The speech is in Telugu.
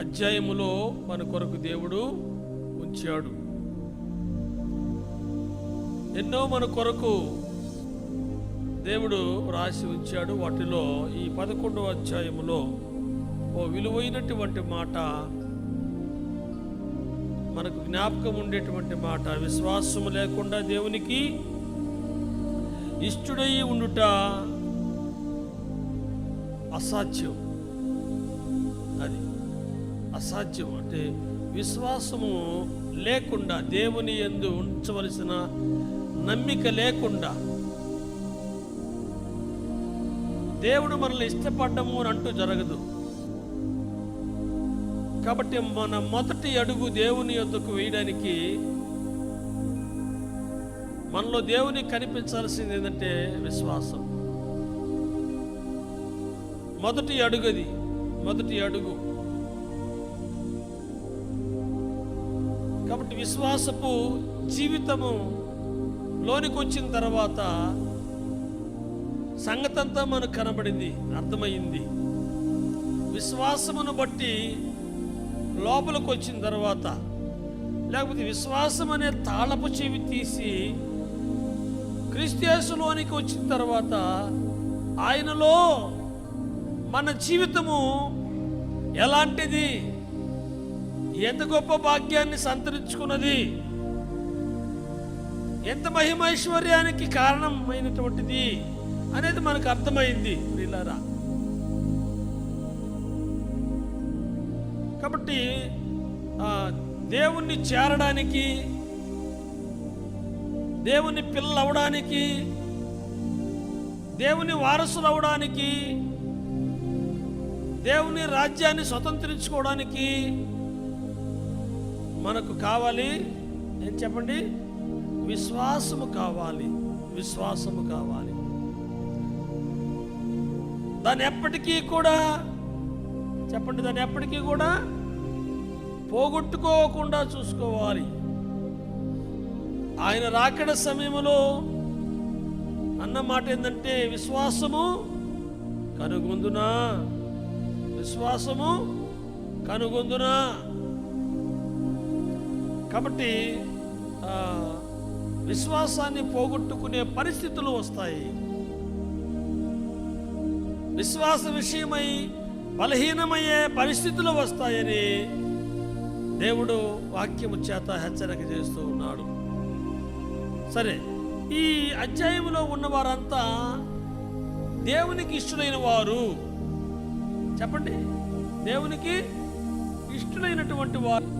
అధ్యాయములో మన కొరకు దేవుడు ఉంచాడు. ఎన్నో మన కొరకు దేవుడు రాసి ఉంచాడు. వాటిలో ఈ పదకొండవ అధ్యాయములో ఓ విలువైనటువంటి మాట మనకు జ్ఞాపకం ఉండేటువంటి మాట విశ్వాసము లేకుండా దేవునికి ఇష్టడై ఉండుట అసాధ్యం. అది అసాధ్యం. అంటే విశ్వాసము లేకుండా దేవుని ఎందు ఉంచవలసిన నమ్మిక లేకుండా. దేవుడు మనల్ని ఇష్టపడ్డము అని అంటూ జరగదు. కాబట్టి మన మొదటి అడుగు దేవుని యొద్దకు వేయడానికి మనలో దేవుని కనిపించాల్సింది ఏంటంటే విశ్వాసం. మొదటి అడుగది మొదటి అడుగు. కాబట్టి విశ్వాసపు జీవితము లోనికి వచ్చిన తర్వాత సంగతంతా మనకు కనబడింది అర్థమైంది. విశ్వాసమును బట్టి లోపలికి వచ్చిన తర్వాత లేకపోతే విశ్వాసం అనే తాళపు చెవి తీసి క్రిస్టియస్లోనికి వచ్చిన తర్వాత ఆయనలో మన జీవితము ఎలాంటిది? ఎంత గొప్ప భాగ్యాన్ని సంతరించుకున్నది? ఎంత మహిమైశ్వర్యానికి కారణమైనటువంటిది అనేది మనకు అర్థమైంది ప్రియులారా. కాబట్టి దేవుణ్ణి చేరడానికి దేవుని పిల్లలవడానికి దేవుని వారసులు అవడానికి దేవుని రాజ్యాన్ని స్వతంత్రించుకోవడానికి మనకు కావాలి ఏం చెప్పండి? విశ్వాసము కావాలి విశ్వాసము కావాలి. దాన్ని ఎప్పటికీ కూడా చెప్పండి దాన్ని ఎప్పటికీ కూడా పోగొట్టుకోకుండా చూసుకోవాలి. ఆయన రాకడ సమయంలో అన్నమాట ఏంటంటే విశ్వాసము కనుగొందునా? విశ్వాసము కనుగొందునా? కాబట్టి విశ్వాసాన్ని పోగొట్టుకునే పరిస్థితులు వస్తాయి. విశ్వాస విషయమై బలహీనమయ్యే పరిస్థితులు వస్తాయని దేవుడు వాక్యము చేత హెచ్చరిక చేస్తూ ఉన్నాడు. సరే ఈ అధ్యాయంలో ఉన్న వారంతా దేవునికి ఇష్టలైన వారు. చెప్పండి. దేవునికి ఇష్టమైనటువంటి వారు.